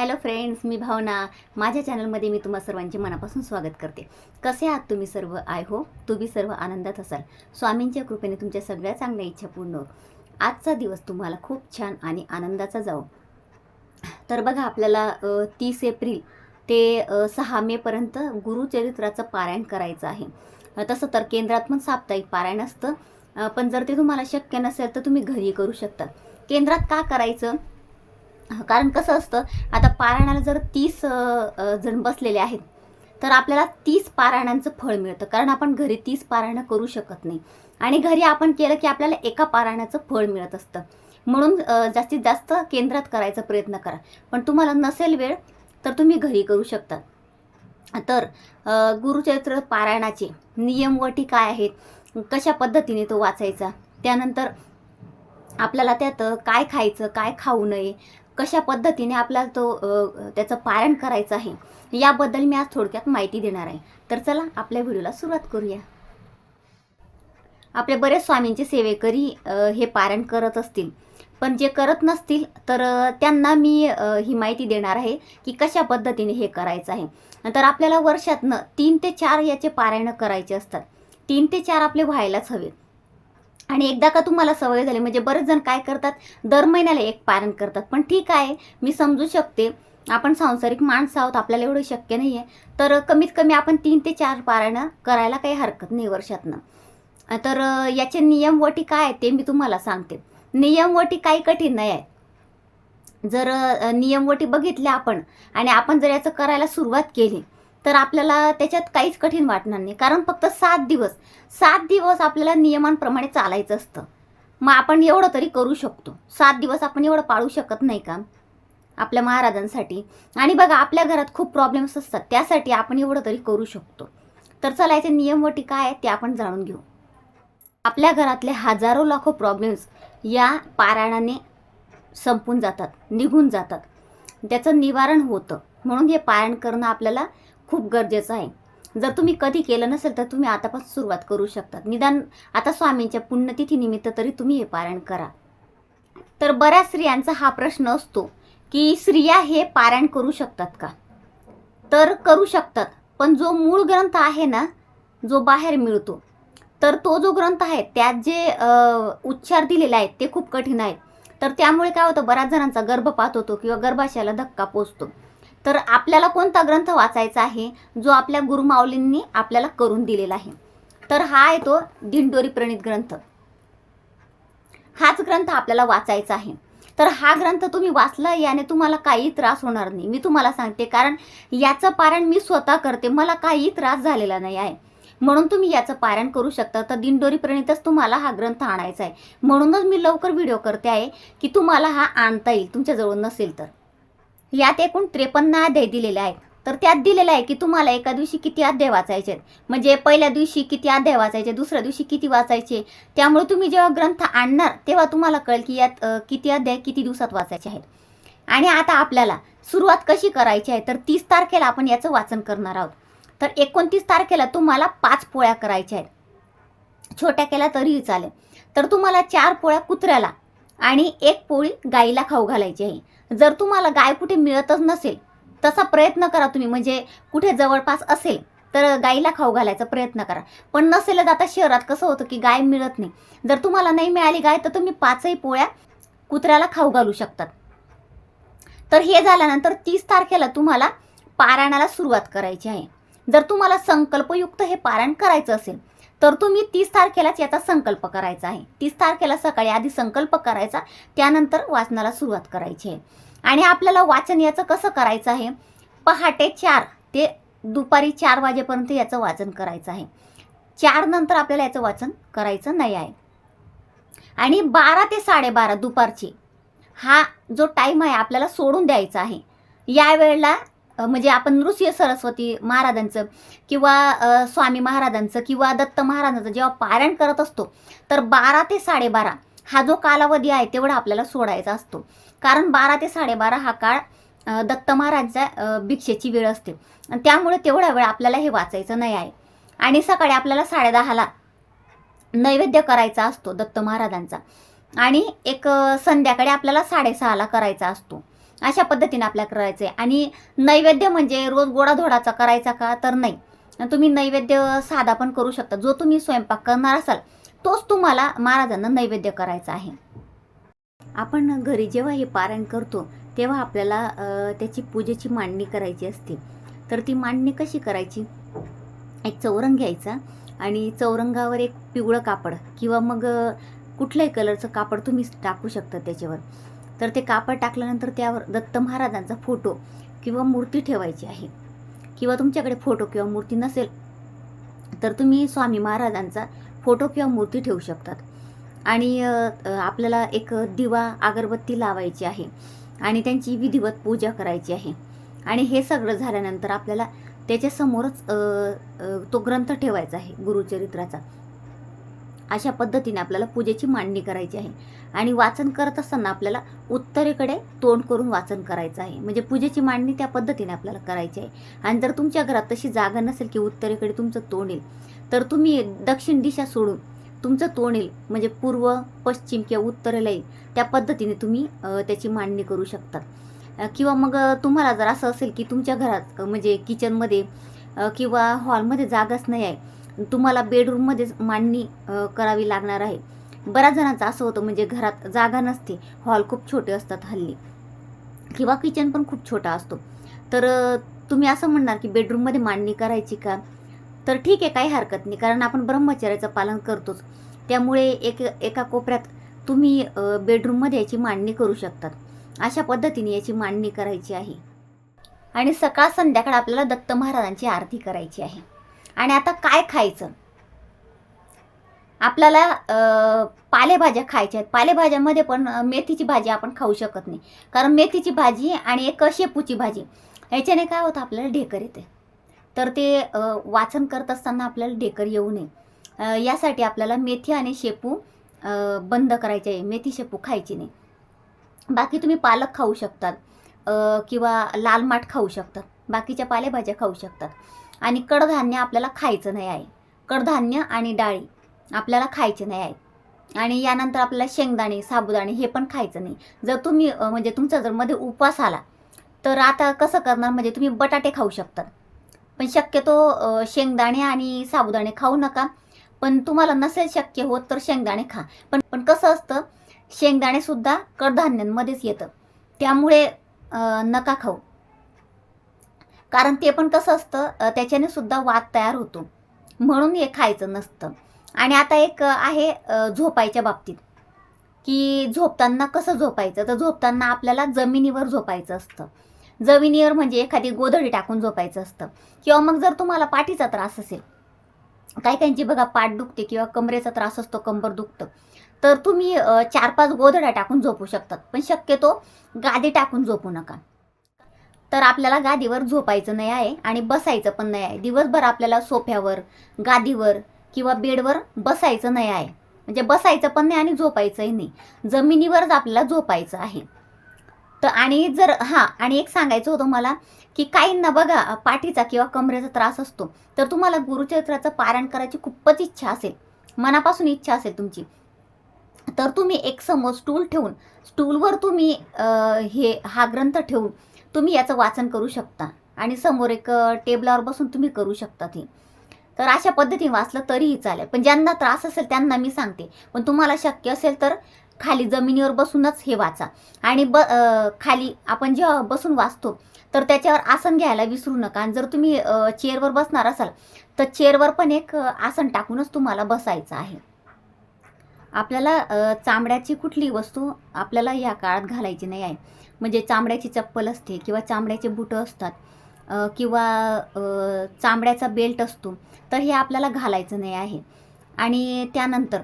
Hello friends मी भावना. माझ्या चॅनलमध्ये मी तुम्हा सर्वांचे मनापासून स्वागत करते. कसे आहात तुम्ही सर्व? आय हो तुम्ही सर्व आनंदात असाल. स्वामींच्या कृपेने तुमच्या सगळ्या चांगल्या इच्छा पूर्ण हो आजचा दिवस तुम्हाला खूप छान आणि आनंदाचा जाओ तर बघा आपल्याला तीस एप्रिल ते सहा मेपर्यंत गुरुचरित्राचं पारायण करायचं आहे. तसं तर केंद्रात पण साप्ताहिक पारायण असतं. पण जर ते तुम्हाला शक्य नसेल तर तुम्ही घरी करू शकता. केंद्रात का करायचं? कारण कसं असतं आता पारायणाला जर तीस जण बसलेले आहेत तर आपल्याला तीस पारायणांचं फळ मिळतं. कारण आपण घरी तीस पारायणं करू शकत नाही. आणि घरी आपण केलं की आपल्याला एका पारायणाचं फळ मिळत असतं. म्हणून जास्तीत जास्त केंद्रात करायचा प्रयत्न करा. पण तुम्हाला नसेल वेळ तर तुम्ही घरी करू शकता. तर गुरुचरित्र पारायणाचे नियम काय आहेत. कशा पद्धतीने तो वाचायचा? त्यानंतर आपल्याला त्यात काय खायचं काय खाऊ नये कशा पद्धतीने आपल्याला तो त्याचं पारण करायचं आहे याबद्दल मी आज थोडक्यात माहिती देणार आहे. तर चला आपल्या व्हिडिओला सुरुवात करूया. आपले बरेच स्वामींचे सेवेकरी हे पारण करत असतील. पण जे करत नसतील तर त्यांना मी ही माहिती देणार आहे की कशा पद्धतीने हे करायचं आहे. तर आपल्याला वर्षातनं तीन ते चार याचे पारायणं करायचे असतात. तीन ते चार आपले व्हायलाच हवे आणि एकदा का तुम्हाला सवय झाली म्हणजे बरेच जण काय करतात दर महिन्याला एक पारण करतात. पण ठीक आहे मी समजू शकते. आपण सांसारिक माणसं आहोत आपल्याला एवढं शक्य नाही आहे तर कमीत कमी आपण तीन ते चार पारायणं करायला काही हरकत नाही वर्षातनं. तर याचे नियम वटी काय आहेत ते मी तुम्हाला सांगते. नियमवटी काही कठीण नाही आहे. जर नियमवटी बघितल्या आपण आणि आपण जर याचं करायला सुरुवात केली तर आपल्याला त्याच्यात काहीच कठीण वाटणार नाही. कारण फक्त सात दिवस. सात दिवस आपल्याला नियमांप्रमाणे चालायचं असतं. मग आपण एवढं तरी करू शकतो. सात दिवस आपण एवढं पाळू शकत नाही का? आपल्या महाराजांसाठी. आणि बघा आपल्या घरात खूप प्रॉब्लेम्स असतात. त्यासाठी आपण एवढं तरी करू शकतो. तर चला याचे नियम काय आहे ते आपण जाणून घेऊ. आपल्या घरातले हजारो लाखो प्रॉब्लेम्स या पारायणाने संपून जातात निघून जातात. त्याचं निवारण होतं. म्हणून हे पारायण करणं आपल्याला खूप गरजेचं आहे. जर तुम्ही कधी केलं नसेल तर तुम्ही आतापासून सुरुवात करू शकता निदान आता स्वामींच्या पुण्यतिथीनिमित्त तरी तुम्ही हे पारायण करा. तर बऱ्याच स्त्रियांचा हा प्रश्न असतो की स्त्रिया हे पारायण करू शकतात का? तर करू शकतात. पण जो मूळ ग्रंथ आहे ना जो बाहेर मिळतो तर तो जो ग्रंथ आहे त्यात जे उच्चार दिलेले आहेत ते खूप कठीण आहेत. तर त्यामुळे काय होतं बऱ्याच जणांचा गर्भपात होतो किंवा गर्भाशयाला धक्का पोचतो. तर आपल्याला कोणता ग्रंथ वाचायचा आहे? जो आपल्या गुरुमाऊलींनी आपल्याला करून दिलेला आहे. तर हा आहे तो दिंडोरी प्रणित ग्रंथ. हाच ग्रंथ आपल्याला वाचायचा आहे. तर हा ग्रंथ तुम्ही वाचला याने तुम्हाला काही त्रास होणार नाही. मी तुम्हाला सांगते कारण याचं पारायण मी स्वतः करते. मला काही त्रास झालेला नाही आहे. म्हणून तुम्ही याचं पारायण करू शकता. तर दिंडोरी प्रणितच तुम्हाला हा ग्रंथ आणायचा आहे. म्हणूनच मी लवकर व्हिडिओ करते आहे की तुम्हाला हा आणता येईल. तुमच्याजवळ नसेल तर. यात एकूण त्रेपन्न अध्याय दिलेले आहेत. तर त्यात दिलेलं आहे की तुम्हाला एका दिवशी किती अध्याय वाचायचे आहेत? म्हणजे पहिल्या दिवशी किती अध्याय वाचायचे दुसऱ्या दिवशी किती वाचायचे? त्यामुळे तुम्ही जेव्हा ग्रंथ आणणार तेव्हा तुम्हाला कळेल की यात किती अध्याय किती दिवसात वाचायचे आहेत. आणि आता आपल्याला सुरुवात कशी करायची आहे? तर तीस तारखेला आपण याचं वाचन करणार आहोत. तर एकोणतीस तारखेला तुम्हाला पाच पोळ्या करायच्या आहेत. छोट्या केल्या तरीही चालेल. तर तुम्हाला चार पोळ्या कुत्र्याला आणि एक पोळी गाईला खाऊ घालायची आहे. जर तुम्हाला गाय कुठे मिळतच नसेल तसा प्रयत्न करा तुम्ही. म्हणजे कुठे जवळपास असेल तर गाईला खाऊ घालायचा प्रयत्न करा. पण नसेलच आता शहरात कसं होतं की गाय मिळत नाही. जर तुम्हाला नाही मिळाली गाय तर तुम्ही पाचही पोळ्या कुत्र्याला खाऊ घालू शकतात. तर हे झाल्यानंतर तीस तारखेला तुम्हाला पारायणाला सुरुवात करायची आहे. जर तुम्हाला संकल्पयुक्त हे पारायण करायचं असेल तर तुम्ही तीस तारखेलाच याचा संकल्प करायचा आहे. तीस तारखेला सकाळी आधी संकल्प करायचा त्यानंतर वाचनाला सुरुवात करायची आहे. आणि आपल्याला वाचन याचं कसं करायचं आहे? पहाटे चार ते दुपारी चार वाजेपर्यंत याचं वाचन करायचं आहे. चार नंतर आपल्याला याचं वाचन करायचं नाही आहे. आणि बारा ते साडेबारा दुपारची हा जो टाईम आहे आपल्याला सोडून द्यायचा आहे. या वेळेला म्हणजे आपण नृसिंह सरस्वती महाराजांचं किंवा स्वामी महाराजांचं किंवा दत्त महाराजांचं जेव्हा पारायण करत असतो तर बारा ते साडेबारा हा जो कालावधी आहे तेवढा आपल्याला सोडायचा असतो. कारण बारा ते साडेबारा हा काळ दत्त महाराजच्या भिक्षेची वेळ असते. आणि त्यामुळे तेवढा वेळ आपल्याला हे वाचायचं नाही आहे. आणि सकाळी आपल्याला साडेदहाला नैवेद्य करायचा असतो दत्त महाराजांचा. आणि एक संध्याकाळी आपल्याला साडेसहाला करायचा असतो. अशा पद्धतीने आपल्याला करायचं आहे आणि नैवेद्य म्हणजे रोज गोडाधोडाचा करायचा का? तर नाही. तुम्ही नैवेद्य साधा पण करू शकता. जो तुम्ही स्वयंपाक करणार असाल तोच तुम्हाला महाराजांना नैवेद्य करायचा आहे. आपण घरी जेव्हा हे पारायण करतो तेव्हा आपल्याला त्याची पूजेची मांडणी करायची असते. तर ती मांडणी कशी करायची? एक चौरंग घ्यायचा आणि चौरंगावर एक पिवळं कापड किंवा मग कुठल्याही कलरचं कापड तुम्ही टाकू शकता त्याच्यावर. तर ते कापड टाकल्यानंतर त्यावर दत्त महाराजांचा फोटो किंवा मूर्ती ठेवायची आहे. किंवा तुमच्याकडे फोटो किंवा मूर्ती नसेल तर तुम्ही स्वामी महाराजांचा फोटो किंवा मूर्ती ठेवू शकतात. आणि आपल्याला एक दिवा अगरबत्ती लावायची आहे आणि त्यांची विधिवत पूजा करायची आहे. आणि हे सगळं झाल्यानंतर आपल्याला त्याच्यासमोरच तो ग्रंथ ठेवायचा आहे गुरुचरित्राचा. अशा पद्धतीने आपल्याला पूजेची मांडणी करायची आहे. आणि वाचन करत असताना आपल्याला उत्तरेकडे तोंड करून वाचन करायचं आहे. म्हणजे पूजेची मांडणी त्या पद्धतीने आपल्याला करायची आहे. आणि जर तुमच्या घरात तशी जागा नसेल की उत्तरेकडे तुमचं तोंड येईल तर तुम्ही दक्षिण दिशा सोडून तुमचं तोंड येईल. म्हणजे पूर्व पश्चिम किंवा उत्तरेला येईल. त्या पद्धतीने तुम्ही त्याची मांडणी करू शकता किंवा मग तुम्हाला जर असं असेल की तुमच्या घरात म्हणजे किचनमध्ये किंवा हॉलमध्ये जागाच नाही आहे तुम्हाला बेडरूममध्येच मांडणी करावी लागणार आहे. बऱ्याच जणांचं असं होतं म्हणजे घरात जागा नसते हॉल खूप छोटे असतात हल्ली. किंवा किचन पण खूप छोटा असतो. तर तुम्ही असं म्हणणार की बेडरूममध्ये मांडणी करायची का? तर ठीक आहे काही हरकत नाही कारण आपण ब्रह्मचर्याचं पालन करतोच. त्यामुळे एक एका कोपऱ्यात तुम्ही बेडरूममध्ये याची मांडणी करू शकतात. अशा पद्धतीने याची मांडणी करायची आहे. आणि सकाळ संध्याकाळ आपल्याला दत्त महाराजांची आरती करायची आहे. आणि आता काय खायचं? आपल्याला पालेभाज्या खायच्या आहेत. पालेभाज्यामध्ये पण मेथीची भाजी आपण खाऊ शकत नाही. कारण मेथीची भाजी आणि एक शेपूची भाजी ह्याच्याने काय होतं आपल्याला ढेकर येते. तर ते वाचन करत असताना आपल्याला ढेकर येऊ नये. यासाठी आपल्याला मेथी आणि शेपू बंद करायचे. आहे मेथी शेपू खायची नाही. बाकी तुम्ही पालक खाऊ शकतात. किंवा लाल माठ खाऊ शकतात. बाकीच्या पालेभाज्या खाऊ शकतात. आणि कडधान्य आपल्याला खायचं नाही आहे. कडधान्य आणि डाळी आपल्याला खायचे नाही आहेत आणि यानंतर आपल्याला शेंगदाणे साबुदाणे हे पण खायचं नाही. जर तुम्ही म्हणजे तुमचा जर मध्ये उपवास आला तर आता कसं करणार? म्हणजे तुम्ही बटाटे खाऊ शकतात पण शक्यतो शेंगदाणे आणि साबुदाणे खाऊ नका. पण तुम्हाला नसेल शक्य होत तर शेंगदाणे खा. पण पण कसं असतं? शेंगदाणेसुद्धा कडधान्यांमध्येच येतं. त्यामुळे नका खाऊ. कारण ते पण कसं असतं त्याच्याने सुद्धा वाद तयार होतो. म्हणून हे खायचं नसतं. आणि आता एक आहे झोपायच्या बाबतीत. की झोपताना कसं झोपायचं? तर झोपताना आपल्याला जमिनीवर झोपायचं असतं. जमिनीवर म्हणजे एखादी गोधडी टाकून झोपायचं असतं. किंवा मग जर तुम्हाला पाठीचा त्रास असेल काही काहींची बघा पाठ दुखते किंवा कमरेचा त्रास असतो कंबर दुखतं. तर तुम्ही चार पाच गोधड्या टाकून झोपू शकतात. पण शक्यतो गादी टाकून झोपू नका. तर आपल्याला गादीवर झोपायचं नाही आहे आणि बसायचं पण नाही आहे. दिवसभर आपल्याला सोफ्यावर गादीवर किंवा बेडवर बसायचं नाही आहे. म्हणजे बसायचं पण नाही आणि झोपायचंही नाही. जमिनीवरच आपल्याला झोपायचं आहे. तर आणि जर हां आणि एक सांगायचं होतं मला की काहींना बघा पाठीचा किंवा कमरेचा त्रास असतो. तर तुम्हाला गुरुचरित्राचं पारायण करायची खूपच इच्छा असेल. मनापासून इच्छा असेल तुमची. तर तुम्ही एक समोर स्टूल ठेवून स्टूलवर तुम्ही हे हा ग्रंथ ठेवून तुम्ही याचं वाचन करू शकता. आणि समोर एक टेबलावर बसून तुम्ही करू शकता ते. तर अशा पद्धतीने वाचलं तरीही चालेल. पण ज्यांना त्रास असेल त्यांना मी सांगते. पण तुम्हाला शक्य असेल तर खाली जमिनीवर बसूनच हे वाचा. आणि ब खाली आपण जेव्हा बसून वाचतो तर त्याच्यावर आसन घ्यायला विसरू नका. आणि जर तुम्ही चेअरवर बसणार असाल तर चेअरवर पण एक आसन टाकूनच तुम्हाला बसायचं आहे. आपल्याला चामड्याची कुठली वस्तू आपल्याला या काळात घालायची नाही आहे. म्हणजे चामड्याची चप्पल असते किंवा चामड्याचे बुटं असतात किंवा चामड्याचा बेल्ट असतो तर हे आपल्याला घालायचं नाही आहे. आणि त्यानंतर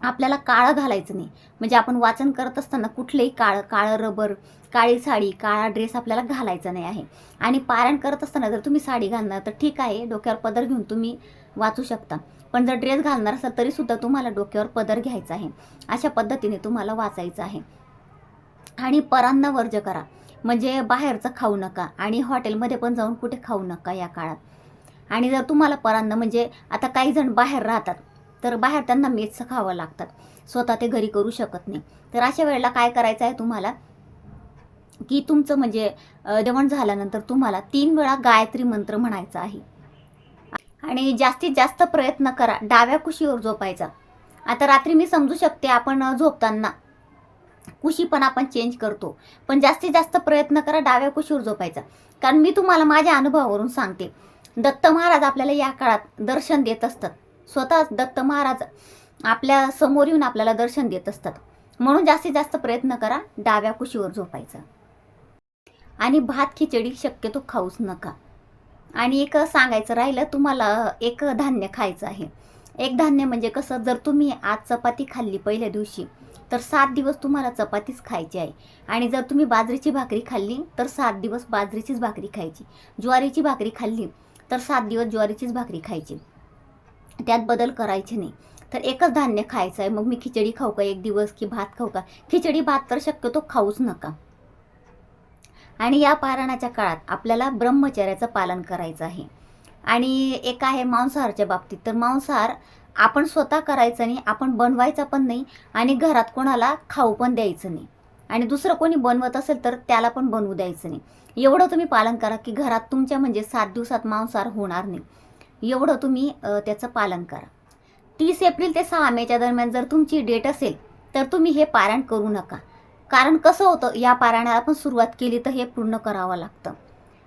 आपल्याला काळं घालायचं नाही. म्हणजे आपण वाचन करत असताना कुठलंही काळं काळं रबर काळी साडी काळा ड्रेस आपल्याला घालायचा नाही आहे. आणि पारायण करत असताना जर तुम्ही साडी घालणार तर ठीक आहे डोक्यावर पदर घेऊन तुम्ही वाचू शकता. पण जर ड्रेस घालणार असाल तरीसुद्धा तुम्हाला डोक्यावर पदर घ्यायचा आहे. अशा पद्धतीने तुम्हाला वाचायचं आहे. आणि परांना वर्ज करा. म्हणजे बाहेरचं खाऊ नका आणि हॉटेलमध्ये पण जाऊन कुठे खाऊ नका या काळात. आणि जर तुम्हाला परांना म्हणजे आता काही जण बाहेर राहतात तर बाहेर त्यांना मेसचं खावं लागतात स्वतः ते घरी करू शकत नाही. तर अशा वेळेला काय करायचं आहे तुम्हाला? की तुमचं म्हणजे जेवण झाल्यानंतर तुम्हाला तीन वेळा गायत्री मंत्र म्हणायचा आहे. आणि जास्तीत जास्त प्रयत्न करा. डाव्या कुशीवर झोपायचा. आता रात्री मी समजू शकते आपण झोपताना. कुशी पण आपण चेंज करतो. पण जास्तीत जास्त प्रयत्न करा डाव्या कुशीवर झोपायचा. कारण मी तुम्हाला माझ्या अनुभवावरून सांगते. दत्त महाराज आपल्याला या काळात दर्शन देत असतात. स्वतः दत्त महाराज आपल्यासमोर येऊन आपल्याला दर्शन देत असतात. म्हणून जास्तीत जास्त प्रयत्न करा डाव्या कुशीवर झोपायचा. आणि भात खिचडी शक्यतो खाऊच नका. आणि एक सांगायचं राहिलं तुम्हाला एक धान्य खायचं आहे. एक धान्य म्हणजे कसं जर तुम्ही आज चपाती खाल्ली पहिल्या दिवशी तर सात दिवस तुम्हाला चपातीच खायची आहे. आणि जर तुम्ही बाजरीची भाकरी खाल्ली तर सात दिवस बाजरीचीच भाकरी खायची. ज्वारीची भाकरी खाल्ली तर सात दिवस ज्वारीचीच भाकरी खायची. त्यात बदल करायचे नाही. तर एकच धान्य खायचं आहे. मग मी खिचडी खाऊ का एक दिवस की भात खाऊ का? खिचडी भात तर शक्यतो खाऊच नका. आणि या पारायणाच्या काळात आपल्याला ब्रह्मचर्याचं पालन करायचं आहे. आणि एक आहे मांसाहारच्या बाबतीत. तर मांसाहार आपण स्वतः करायचं नाही आपण बनवायचा पण नाही आणि घरात कोणाला खाऊ पण द्यायचं नाही. आणि दुसरं कोणी बनवत असेल तर त्याला पण बनवू द्यायचं नाही. एवढं तुम्ही पालन करा की घरात तुमच्या म्हणजे सात दिवसात मांसाहार होणार नाही. एवढं तुम्ही त्याचं पालन करा. तीस एप्रिल ते सहा मेच्या दरम्यान जर तुमची डेट असेल तर तुम्ही हे पारायण करू नका. कारण कसं होतं या पारायणाला आपण सुरुवात केली तर हे पूर्ण करावं लागतं.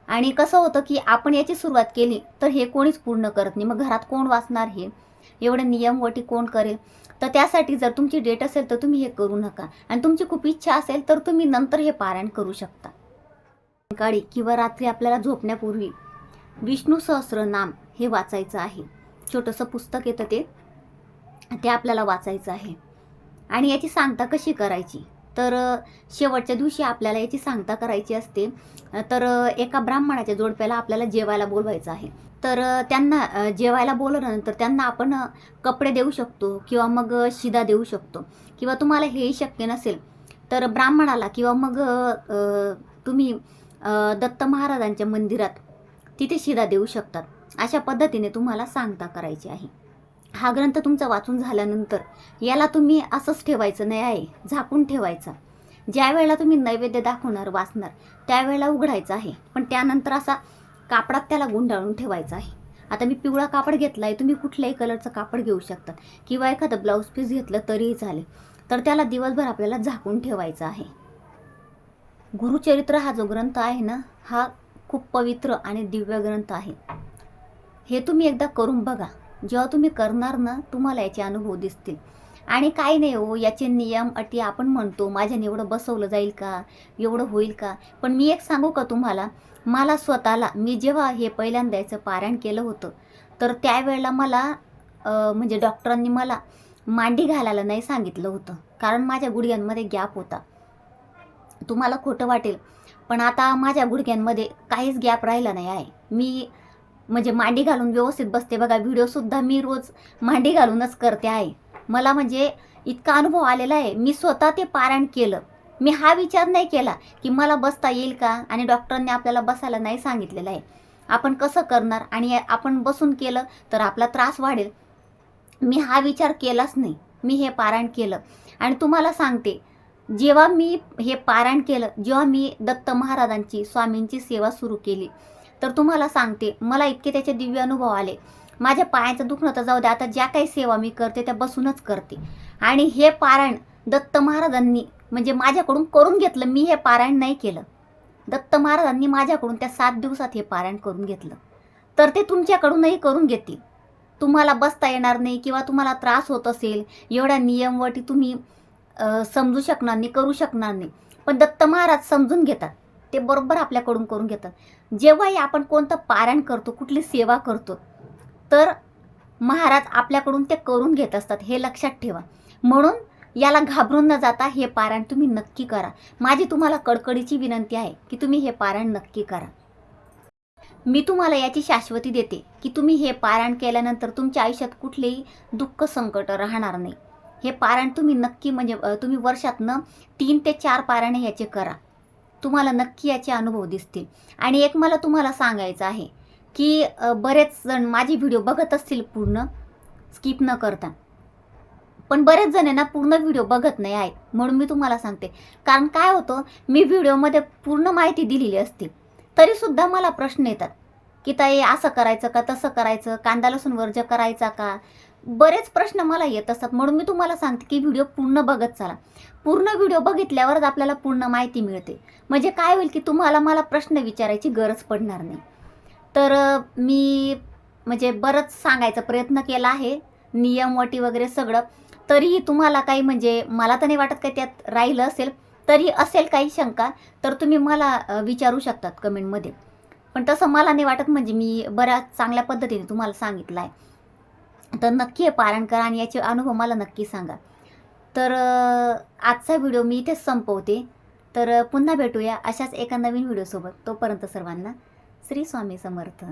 आणि कसं होतं की आपण याची सुरुवात केली तर हे कोणीच पूर्ण करत नाही. मग घरात कोण वाचणार हे? एवढे नियम वटी कोण करेल? तर त्यासाठी जर तुमची डेट असेल तर तुम्ही हे करू नका. आणि तुमची खूप इच्छा असेल तर तुम्ही नंतर हे पारायण करू शकता. सकाळी किंवा रात्री आपल्याला झोपण्यापूर्वी विष्णू सहस्रनाम हे वाचायचं आहे. छोटंसं पुस्तक येतं ते. ते आपल्याला वाचायचं आहे. आणि याची सांगता कशी करायची? तर शेवटच्या दिवशी आपल्याला याची सांगता करायची असते. तर एका ब्राह्मणाच्या जोडप्याला आपल्याला जेवायला बोलवायचं आहे. तर त्यांना जेवायला बोलवल्यानंतर त्यांना आपण कपडे देऊ शकतो किंवा मग शिदा देऊ शकतो किंवा तुम्हाला हेही शक्य नसेल तर ब्राह्मणाला किंवा मग तुम्ही दत्त महाराजांच्या मंदिरात तिथे शिदा देऊ शकतात. अशा पद्धतीने तुम्हाला सांगता करायची आहे. हा ग्रंथ तुमचा वाचून झाल्यानंतर याला तुम्ही असंच ठेवायचं नाही आहे झाकून ठेवायचा. ज्या वेळेला तुम्ही नैवेद्य दाखवणार वाचणार त्यावेळेला उघडायचं आहे. पण त्यानंतर असा कापडात त्याला गुंडाळून ठेवायचा आहे. आता मी पिवळा कापड घेतला आहे तुम्ही कुठल्याही कलरचं कापड घेऊ शकतात. किंवा एखादं ब्लाऊज पीस घेतलं तरीही चालेल. तर त्याला दिवसभर आपल्याला झाकून ठेवायचं आहे. गुरुचरित्र हा जो ग्रंथ आहे ना हा खूप पवित्र आणि दिव्य ग्रंथ आहे. हे तुम्ही एकदा करून बघा. जेव्हा तुम्ही करणार ना तुम्हाला याचे अनुभव दिसतील. आणि काही नाही हो याचे नियम अटी आपण म्हणतो माझ्याने एवढं बसवलं जाईल का? एवढं होईल का? पण मी एक सांगू का तुम्हाला? मला स्वतःला मी जेव्हा हे पहिल्यांदा याचं पारायण केलं होतं तर त्यावेळेला मला म्हणजे डॉक्टरांनी मला मांडी घालायला नाही सांगितलं होतं. कारण माझ्या गुडघ्यांमध्ये गॅप होता. तुम्हाला खोटं वाटेल पण आता माझ्या गुडघ्यांमध्ये काहीच गॅप राहिला नाही आहे. मी म्हणजे मांडी घालून व्यवस्थित बसते बघा. व्हिडिओसुद्धा मी रोज मांडी घालूनच करते आहे. मला म्हणजे इतका अनुभव आलेला आहे. मी स्वतः ते पारायण केलं. मी हा विचार नाही केला की मला बसता येईल का? आणि डॉक्टरांनी आपल्याला बसायला नाही सांगितलेलं आहे. आपण कसं करणार? आणि आपण बसून केलं तर आपला त्रास वाढेल. मी हा विचार केलाच नाही. मी हे पारायण केलं. आणि तुम्हाला सांगते जेव्हा मी हे पारायण केलं जेव्हा मी दत्त महाराजांची स्वामींची सेवा सुरू केली तर तुम्हाला सांगते मला इतके त्याचे दिव्य अनुभव आले. माझ्या पायाचं दुखणं तर जाऊ द्या आता ज्या काही सेवा मी करते त्या बसूनच करते. आणि हे पारायण दत्त महाराजांनी म्हणजे माझ्याकडून करून घेतलं मी हे पारायण नाही केलं. दत्त महाराजांनी माझ्याकडून त्या सात दिवसात हे पारायण करून घेतलं. तर ते तुमच्याकडूनही करून घेतील. तुम्हाला बसता येणार नाही किंवा तुम्हाला त्रास होत असेल एवढ्या नियमवटी तुम्ही समजू शकणार नाही करू शकणार नाही. पण दत्त महाराज समजून घेतात. ते बरोबर आपल्याकडून करून घेतात. जेव्हाही आपण कोणतं पारायण करतो कुठली सेवा करतो तर महाराज आपल्याकडून ते करून घेत असतात हे लक्षात ठेवा. म्हणून याला घाबरून न जाता हे पारायण तुम्ही नक्की करा. माझी तुम्हाला कडकडीची विनंती आहे की तुम्ही हे पारायण नक्की करा. मी तुम्हाला याची शाश्वती देते की तुम्ही हे पारायण केल्यानंतर तुमच्या आयुष्यात कुठलेही दुःख संकट राहणार नाही. हे पारायण तुम्ही नक्की म्हणजे तुम्ही वर्षातनं तीन ते चार पारायणे याचे करा. तुम्हाला नक्की याचे अनुभव दिसतील. आणि एक मला तुम्हाला सांगायचं आहे की बरेच जण माझी व्हिडिओ बघत असतील पूर्ण स्किप न करता. पण बरेच जण आहे ना पूर्ण व्हिडिओ बघत नाही आहेत म्हणून मी तुम्हाला सांगते. कारण काय होतं मी व्हिडिओमध्ये पूर्ण माहिती दिलेली असते. तरीसुद्धा मला प्रश्न येतात की ताई असं करायचं का तसं करायचं कांदा लसूण वर्ज करायचा का? बरेच प्रश्न मला येत असतात. म्हणून मी तुम्हाला सांगते की व्हिडिओ पूर्ण बघत चला. पूर्ण व्हिडिओ बघितल्यावरच आपल्याला पूर्ण माहिती मिळते. म्हणजे काय होईल की तुम्हाला मला प्रश्न विचारायची गरज पडणार नाही. तर मी म्हणजे बरंच सांगायचा प्रयत्न केला आहे. नियम वटी वगैरे सगळं. तरीही तुम्हाला काही म्हणजे मला तर नाही वाटत काही त्यात राहिलं असेल. तरी असेल काही शंका तर तुम्ही मला विचारू शकतात कमेंटमध्ये. पण तसं मला नाही वाटत. म्हणजे मी बऱ्याच चांगल्या पद्धतीने तुम्हाला सांगितलं आहे. तर नक्की हे पारण करा आणि याचे अनुभव मला नक्की सांगा. तर आजचा व्हिडिओ मी इथेच संपवते. तर पुन्हा भेटूया अशाच एका नवीन व्हिडिओसोबत. तोपर्यंत सर्वांना श्री स्वामी समर्थ.